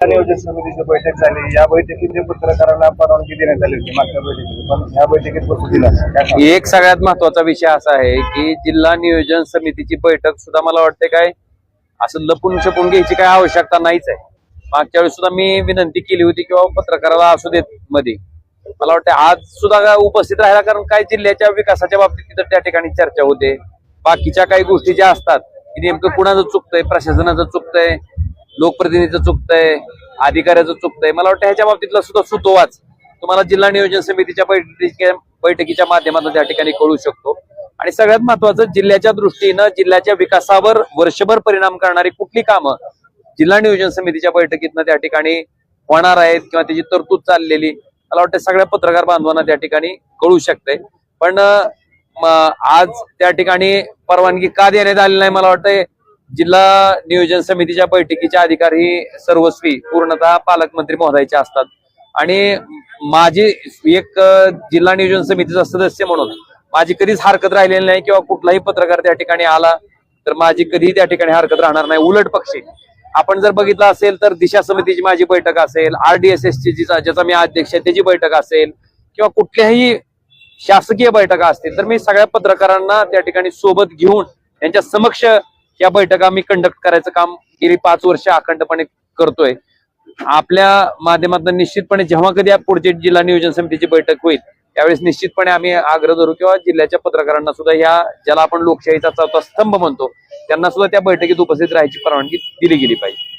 नियोजन समितीची बैठक झाली. या बैठकीत पत्रकारांना परवानगी देण्यात आली होती मागच्या बैठकीत. पण या बैठकीत बसू दिला एक सगळ्यात महत्त्वाचा विषय असा आहे की जिल्हा नियोजन समितीची बैठक सुद्धा मला वाटते काय असं लपून छपून घ्यायची काय आवश्यकता नाहीच आहे. मागच्या वेळेस सुद्धा मी विनंती केली होती किंवा पत्रकाराला असू देत मध्ये. मला वाटतं आज सुद्धा उपस्थित राहिला कारण काय जिल्ह्याच्या विकासाच्या बाबतीत तिथं त्या ठिकाणी चर्चा होते. बाकीच्या काही गोष्टी ज्या असतात की नेमकं कुणाचं चुकतंय प्रशासनाचं चुकतंय लोकप्रतिनिधीचं चुकतंय अधिकाऱ्याचं चुकतंय. मला वाटतं ह्याच्या बाबतीतला सुद्धा सुतोवाच. तुम्हाला जिल्हा नियोजन समितीच्या बैठकीच्या बैठकीच्या माध्यमातून त्या ठिकाणी कळू शकतो. आणि सगळ्यात महत्वाचं जिल्ह्याच्या दृष्टीनं जिल्ह्याच्या विकासावर वर्षभर परिणाम करणारी कुठली कामं जिल्हा नियोजन समितीच्या बैठकीतनं त्या ठिकाणी होणार आहेत किंवा त्याची तरतूद चाललेली मला वाटतं सगळ्या पत्रकार बांधवांना त्या ठिकाणी कळू शकते. पण आज त्या ठिकाणी परवानगी का देण्यात आली नाही मला वाटतंय जिल्हा नियोजन समितीच्या बैठकीचे अधिकारी सर्वस्वी पूर्णतः पालकमंत्री महोदयाचे असतात. आणि माझी एक जिल्हा नियोजन समितीचा सदस्य म्हणून माझी कधीच हरकत राहिलेली नाही किंवा कुठलाही पत्रकार त्या ठिकाणी आला तर माझी कधीही त्या ठिकाणी हरकत राहणार नाही. उलट पक्षी. आपण जर बघितलं असेल तर दिशा समितीची माझी बैठक असेल आरडीएसएसची जी- ज्याचा मी अध्यक्ष आहे त्याची बैठक असेल किंवा कुठल्याही शासकीय बैठका असतील तर मी सगळ्या पत्रकारांना त्या ठिकाणी सोबत घेऊन त्यांच्या समक्ष या बैठका मी कंडक्ट करायचं काम गेली पाच वर्ष अखंडपणे करतोय. आपल्या माध्यमातून निश्चितपणे जेव्हा कधी या पुढची जिल्हा नियोजन समितीची बैठक होईल त्यावेळेस निश्चितपणे आम्ही आग्रह धरू किंवा जिल्ह्याच्या पत्रकारांना सुद्धा ह्या ज्याला आपण लोकशाहीचा चौथा स्तंभ म्हणतो त्यांना सुद्धा त्या बैठकीत उपस्थित राहायची परवानगी दिली गेली पाहिजे.